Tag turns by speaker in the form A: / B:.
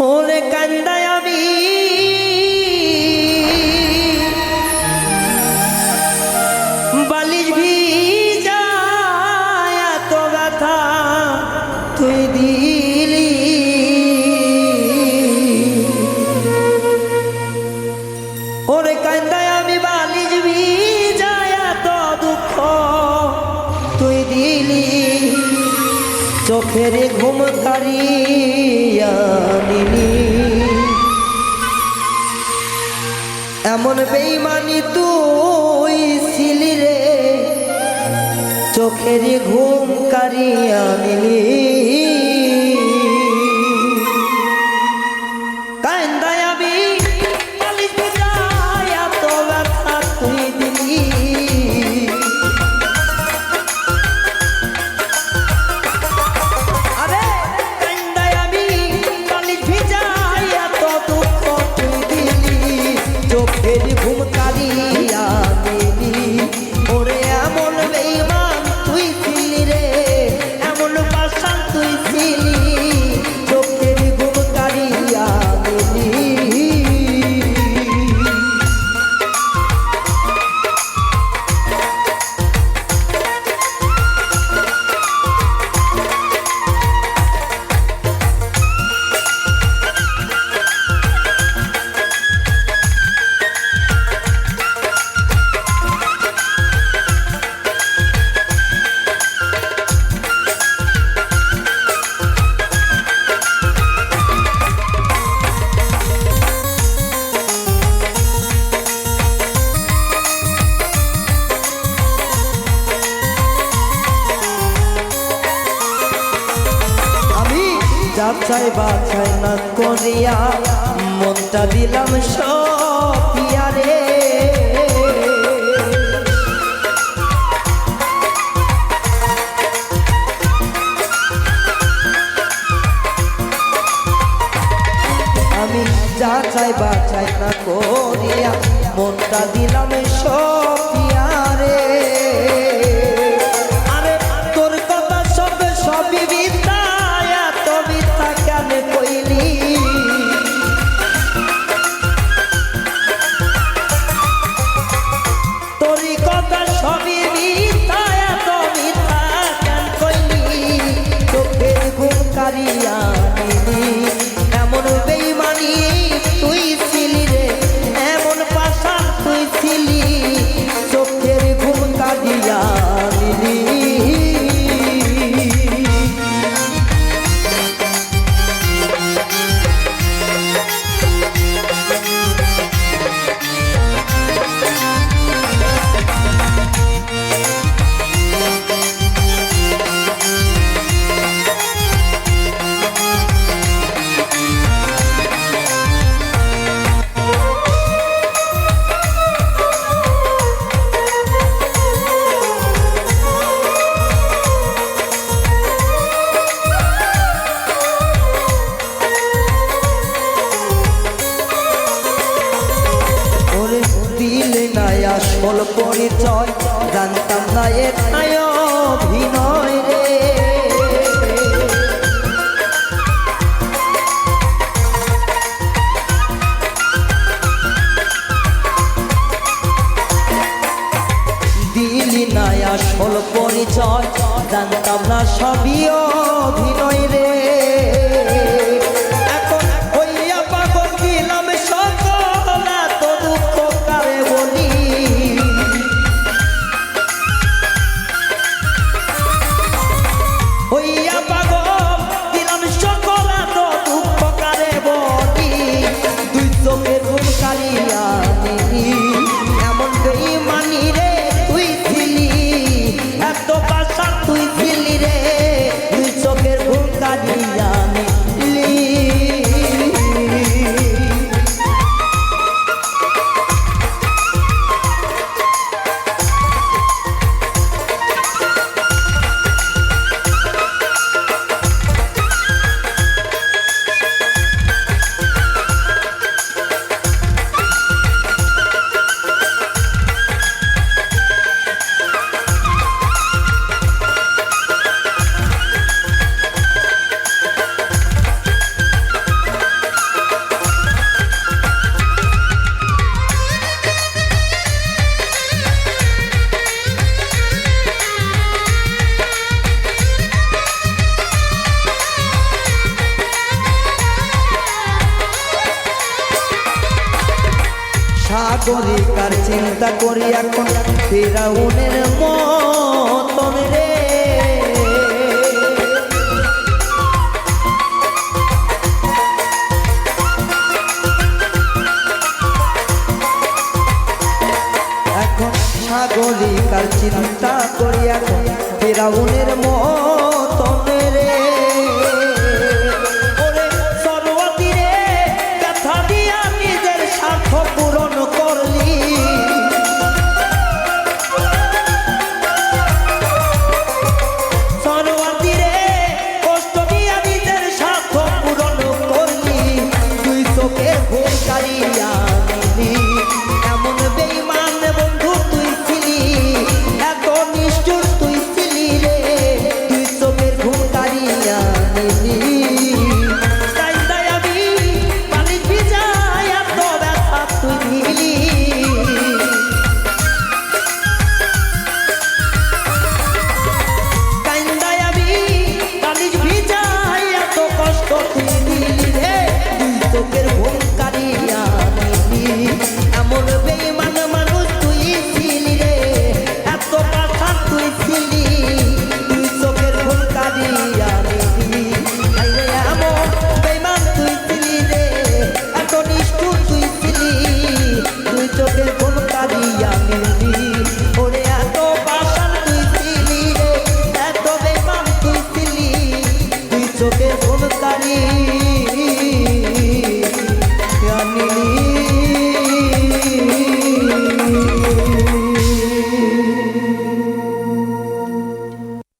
A: ওরে কান্দায় আমি। বালিশ ভিজায় এত ব্যথা তুই দিলি। ওরে কান্দায় আমি বালিশ ভিজায় এত দুঃখ তুই দিলি। চোখের ঘুম তারিয়ানি এমন বেইমানি তুই ছিলি রে চোখের ঘুম কারিয়া যাচাই বাছাই না করিয়া, মনটা দিলাম রে আমি যাচাই বাছাই না করিয়া, মনটা দিলাম সপিয়া রে আরে, তোর কথা সব, সবই ঘুম কারিয়া নিলি নাই আসল পরিচয়, জানতাম না এ অভিনয় দিলি নাই আসল পরিচয়, জানতাম না সবই অভিনয়। করি কার চিন্তা করি এখন। ফিরাউনের মতন রে। এখন সাগরিকার চিন্তা করি এখন। ফেরাউনের মতন চোখে ভোল তারি